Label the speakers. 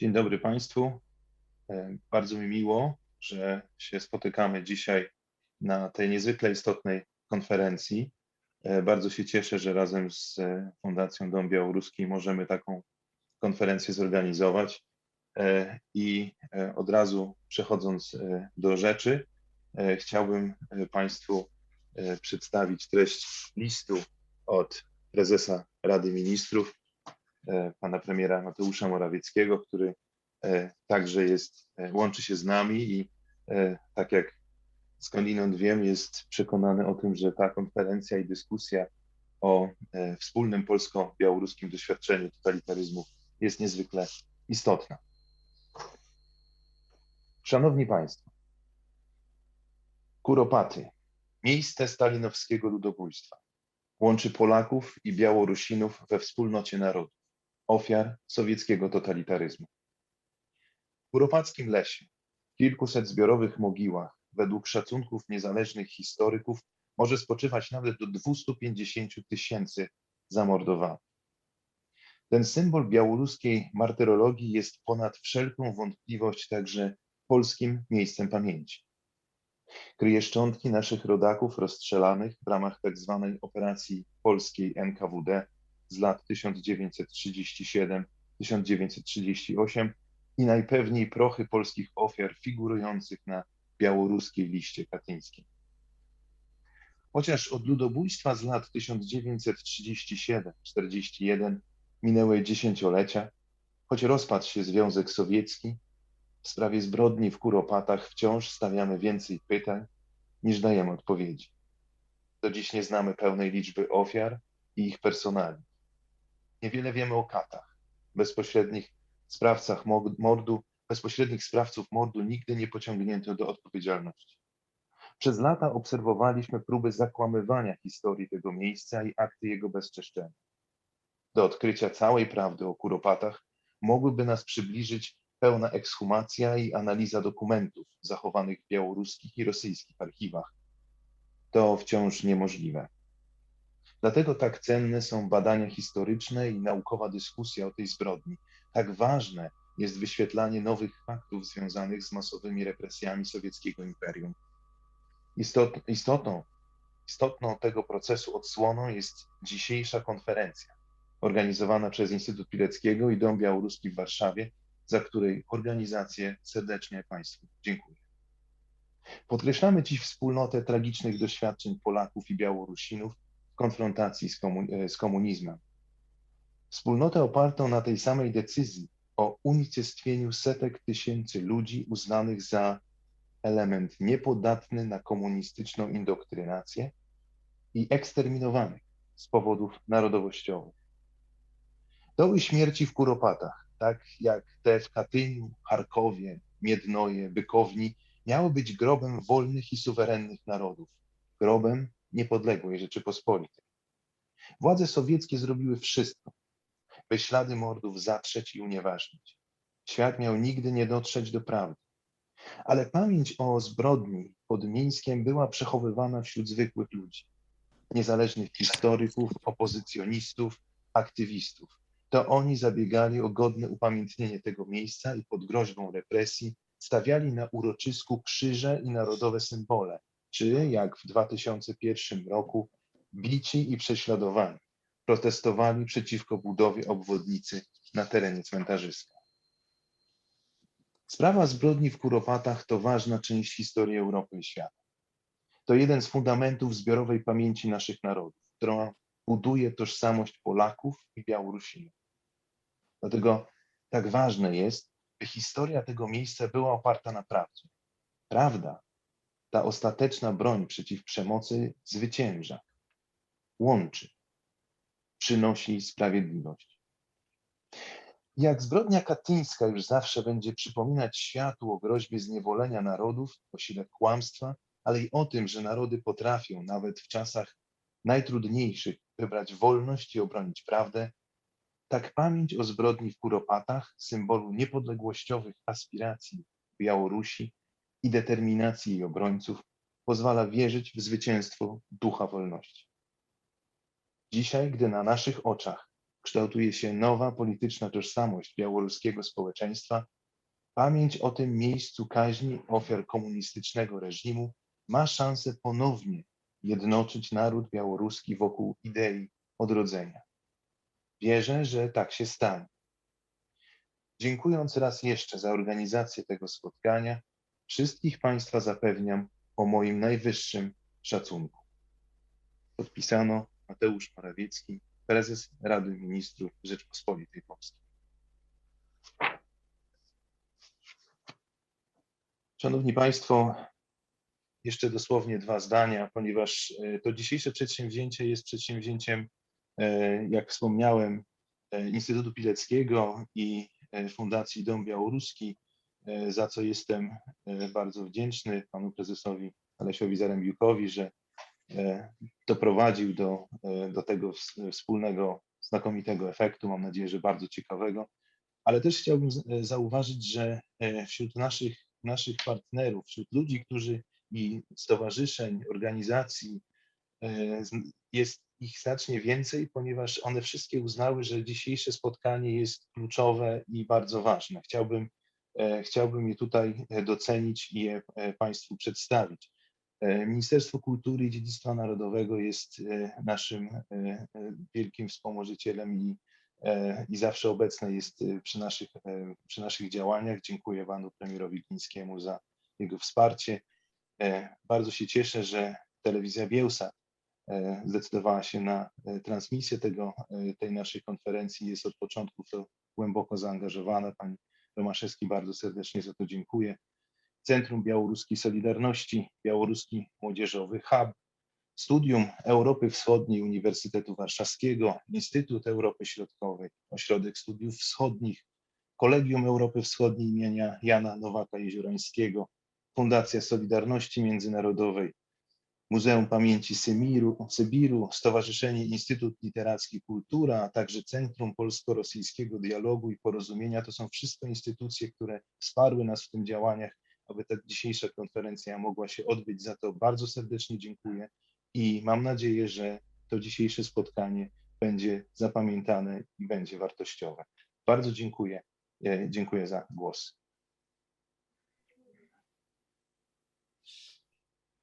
Speaker 1: Dzień dobry Państwu. E, Bardzo mi miło, że się spotykamy dzisiaj na tej niezwykle istotnej konferencji. E, Bardzo się cieszę, że razem z e, Fundacją Dom Białoruski możemy taką konferencję zorganizować. I od razu przechodząc do rzeczy, chciałbym Państwu przedstawić treść listu od prezesa Rady Ministrów, pana premiera Mateusza Morawieckiego, który e, także jest, e, łączy się z nami i e, tak jak skądinąd wiem, jest przekonany o tym, że ta konferencja i dyskusja o e, wspólnym polsko-białoruskim doświadczeniu totalitaryzmu jest niezwykle istotna. Szanowni Państwo, Kuropaty, miejsce stalinowskiego ludobójstwa, łączy Polaków i Białorusinów we wspólnocie narodów, ofiar sowieckiego totalitaryzmu. W Kuropackim Lesie, w kilkuset zbiorowych mogiłach, według szacunków niezależnych historyków, może spoczywać nawet do 250 tysięcy zamordowanych. Ten symbol białoruskiej martyrologii jest ponad wszelką wątpliwość także polskim miejscem pamięci. Kryje szczątki naszych rodaków rozstrzelanych w ramach tzw. operacji polskiej NKWD z lat 1937-1938 i najpewniej prochy polskich ofiar figurujących na białoruskiej liście katyńskiej. Chociaż od ludobójstwa z lat 1937-41 minęły dziesięciolecia, choć rozpadł się Związek Sowiecki, w sprawie zbrodni w Kuropatach wciąż stawiamy więcej pytań niż dajemy odpowiedzi. Do dziś nie znamy pełnej liczby ofiar i ich personali. Niewiele wiemy o katach, bezpośrednich sprawcach mo- mordu, bezpośrednich sprawców mordu nigdy nie pociągnięto do odpowiedzialności. Przez lata obserwowaliśmy próby zakłamywania historii tego miejsca i akty jego bezczeszczenia. Do odkrycia całej prawdy o Kuropatach mogłyby nas przybliżyć pełna ekshumacja i analiza dokumentów zachowanych w białoruskich i rosyjskich archiwach. To wciąż niemożliwe. Dlatego tak cenne są badania historyczne i naukowa dyskusja o tej zbrodni. Tak ważne jest wyświetlanie nowych faktów związanych z masowymi represjami sowieckiego imperium. Istot, istotą, istotną tego procesu odsłoną jest dzisiejsza konferencja, organizowana przez Instytut Pileckiego i Dom Białoruski w Warszawie, za której organizację serdecznie Państwu dziękuję. Podkreślamy dziś wspólnotę tragicznych doświadczeń Polaków i Białorusinów konfrontacji z, komu- z komunizmem. Wspólnotę opartą na tej samej decyzji o unicestwieniu setek tysięcy ludzi uznanych za element niepodatny na komunistyczną indoktrynację i eksterminowanych z powodów narodowościowych. Doły śmierci w Kuropatach, tak jak te w Katyniu, Charkowie, Miednoje, Bykowni, miały być grobem wolnych i suwerennych narodów, grobem niepodległej Rzeczypospolitej. Władze sowieckie zrobiły wszystko, by ślady mordów zatrzeć i unieważnić. Świat miał nigdy nie dotrzeć do prawdy. Ale pamięć o zbrodni pod Mińskiem była przechowywana wśród zwykłych ludzi, niezależnych historyków, opozycjonistów, aktywistów. To oni zabiegali o godne upamiętnienie tego miejsca i pod groźbą represji stawiali na uroczysku krzyże i narodowe symbole, czy jak w 2001 roku bici i prześladowani protestowali przeciwko budowie obwodnicy na terenie cmentarzyska. Sprawa zbrodni w Kuropatach to ważna część historii Europy i świata. To jeden z fundamentów zbiorowej pamięci naszych narodów, która buduje tożsamość Polaków i Białorusinów. Dlatego tak ważne jest, by historia tego miejsca była oparta na prawdzie. Prawda, ta ostateczna broń przeciw przemocy zwycięża, łączy, przynosi sprawiedliwość. Jak zbrodnia katyńska już zawsze będzie przypominać światu o groźbie zniewolenia narodów, o sile kłamstwa, ale i o tym, że narody potrafią nawet w czasach najtrudniejszych wybrać wolność i obronić prawdę, tak pamięć o zbrodni w Kuropatach, symbolu niepodległościowych aspiracji Białorusi i determinacji jej obrońców, pozwala wierzyć w zwycięstwo ducha wolności. Dzisiaj, gdy na naszych oczach kształtuje się nowa polityczna tożsamość białoruskiego społeczeństwa, pamięć o tym miejscu kaźni ofiar komunistycznego reżimu ma szansę ponownie jednoczyć naród białoruski wokół idei odrodzenia. Wierzę, że tak się stanie. Dziękując raz jeszcze za organizację tego spotkania, wszystkich Państwa zapewniam o moim najwyższym szacunku. Podpisano Mateusz Morawiecki, prezes Rady Ministrów Rzeczpospolitej Polskiej. Szanowni Państwo, jeszcze dosłownie dwa zdania, ponieważ e, to dzisiejsze przedsięwzięcie jest przedsięwzięciem, e, jak wspomniałem, e, Instytutu Pileckiego i Fundacji Dom Białoruski, za co jestem bardzo wdzięczny panu prezesowi Alesiowi Zarembiukowi, że doprowadził do, do tego wspólnego, znakomitego efektu, mam nadzieję, że bardzo ciekawego. Ale też chciałbym zauważyć, że wśród naszych, naszych partnerów, wśród ludzi, którzy i stowarzyszeń, organizacji jest ich znacznie więcej, ponieważ one wszystkie uznały, że dzisiejsze spotkanie jest kluczowe i bardzo ważne. Chciałbym, chciałbym je tutaj docenić i je Państwu przedstawić. E, Ministerstwo Kultury i Dziedzictwa Narodowego jest e, naszym e, wielkim wspomożycielem i, i zawsze obecne jest przy naszych, przy naszych działaniach. Dziękuję panu premierowi Glińskiemu za jego wsparcie. Bardzo się cieszę, że telewizja Bielsa zdecydowała się na transmisję tego, tej naszej konferencji. Jest od początku to głęboko zaangażowana. Pani Romaszewski bardzo serdecznie za to dziękuję. Centrum Białoruskiej Solidarności, Białoruski Młodzieżowy Hub, Studium Europy Wschodniej Uniwersytetu Warszawskiego, Instytut Europy Środkowej, Ośrodek Studiów Wschodnich, Kolegium Europy Wschodniej imienia Jana Nowaka Jeziorańskiego, Fundacja Solidarności Międzynarodowej, Muzeum Pamięci Symiru, Sybiru, Stowarzyszenie Instytut Literacki Kultura, a także Centrum Polsko-Rosyjskiego Dialogu i Porozumienia. To są wszystko instytucje, które wsparły nas w tym działaniach aby ta dzisiejsza konferencja mogła się odbyć. Za to bardzo serdecznie dziękuję i mam nadzieję, że to dzisiejsze spotkanie będzie zapamiętane i będzie wartościowe. Bardzo dziękuję. E, dziękuję za głos.